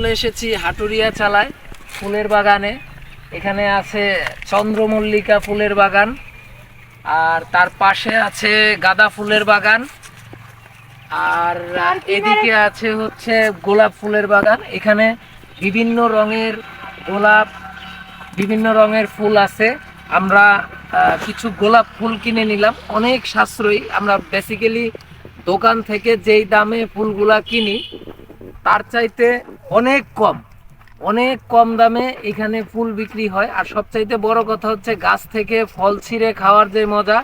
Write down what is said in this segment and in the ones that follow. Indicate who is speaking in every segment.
Speaker 1: চলে এসেছি হাটুরিয়া চালায়, ফুলের বাগানে। এখানে আছে চন্দ্রমল্লিকা ফুলের বাগান, আর তার পাশে আছে গাঁদা ফুলের বাগান, আর এদিকে আছে হচ্ছে গোলাপ ফুলের বাগান। এখানে বিভিন্ন রঙের গোলাপ, বিভিন্ন রঙের ফুল আছে। আমরা কিছু গোলাপ ফুল কিনে নিলাম। অনেক সাশ্রয়ী। আমরা বেসিক্যালি দোকান থেকে যেই দামে ফুলগুলা কিনি, তার চাইতে অনেক কম অনেক কম দামে এখানে ফুল বিক্রি হয়। আর সবচাইতে বড় কথা হচ্ছে গাছ থেকে ফল ছিঁড়ে খাওয়ার যে মজা,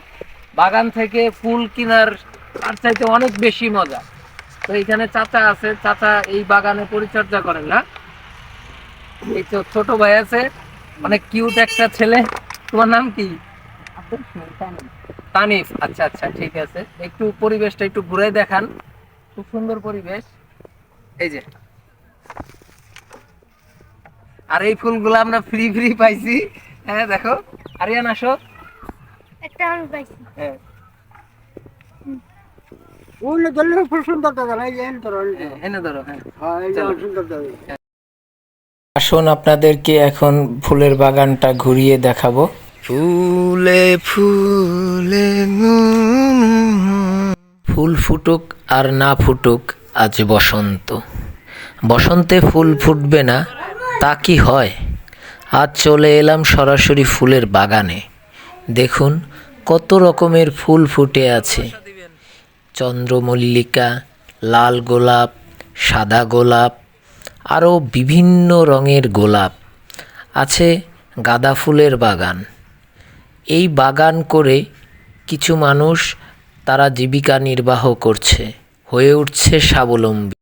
Speaker 1: বাগান থেকে ফুল কেনার তার চাইতে অনেক বেশি মজা। তো এখানে চাচা আছে, চাচা এই বাগানে পরিচর্যা করেন না। এই তো ছোট ভাই আছে, অনেক কিউট একটা ছেলে। তোমার নাম কি? তানিফ আচ্ছা আচ্ছা ঠিক আছে। একটু পরিবেশটা একটু ঘুরে দেখান। খুব সুন্দর পরিবেশ। এই যে। আর এই ফুলগুলো আমরা ফ্রি ফ্রি পাইছি। হ্যাঁ দেখো। আরিয়ান আসো।
Speaker 2: একটা আমি পাইছি।
Speaker 1: হ্যাঁ।
Speaker 3: ধরলে খুব সুন্দর দাদা এই এন
Speaker 1: হ্যাঁ, এনে ধরো হ্যাঁ।
Speaker 3: হ্যাঁ এই সুন্দর দাদা
Speaker 1: আসুন আপনাদেরকে এখন ফুলের বাগানটা ঘুরিয়ে দেখাবো। ফুলে ফুলে ফুল ফুটুক আর না ফুটুক আজ বসন্ত। বসন্তে ফুল ফুটবে না, তা কি হয়? আজ চলে এলাম সরাসরি ফুলের বাগানে। দেখুন, কত রকমের ফুল ফুটে আছে। চন্দ্রমল্লিকা, লাল গোলাপ, সাদা গোলাপ, আরও বিভিন্ন রঙের গোলাপ আছে গাঁদা ফুলের বাগান। এই বাগান করে কিছু মানুষ তারা জীবিকা নির্বাহ করছে, হয়ে উঠছে স্বাবলম্বী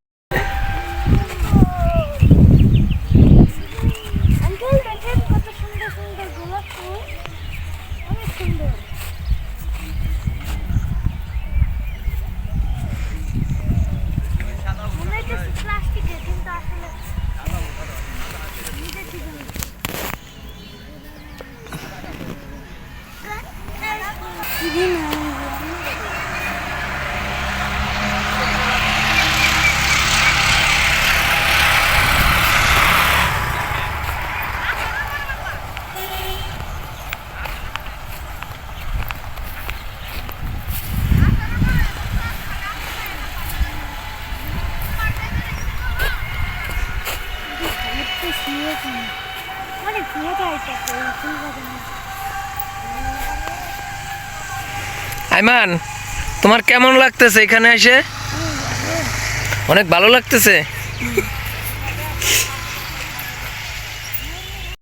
Speaker 2: আঙ্কেল দেখেন কত সুন্দর সুন্দর গোলাপ ফুল অনেক সুন্দর মনে হচ্ছে প্লাস্টিকের কিন্তু আসলে নিজে ঠিক না। দিদি না একটু শুয়ে কেন অনেক ভুয়ে যাইতে ফুল বাগানে
Speaker 1: আইমান তোমার কেমন লাগতেছে এখানে এসে? অনেক ভালো লাগতেছে?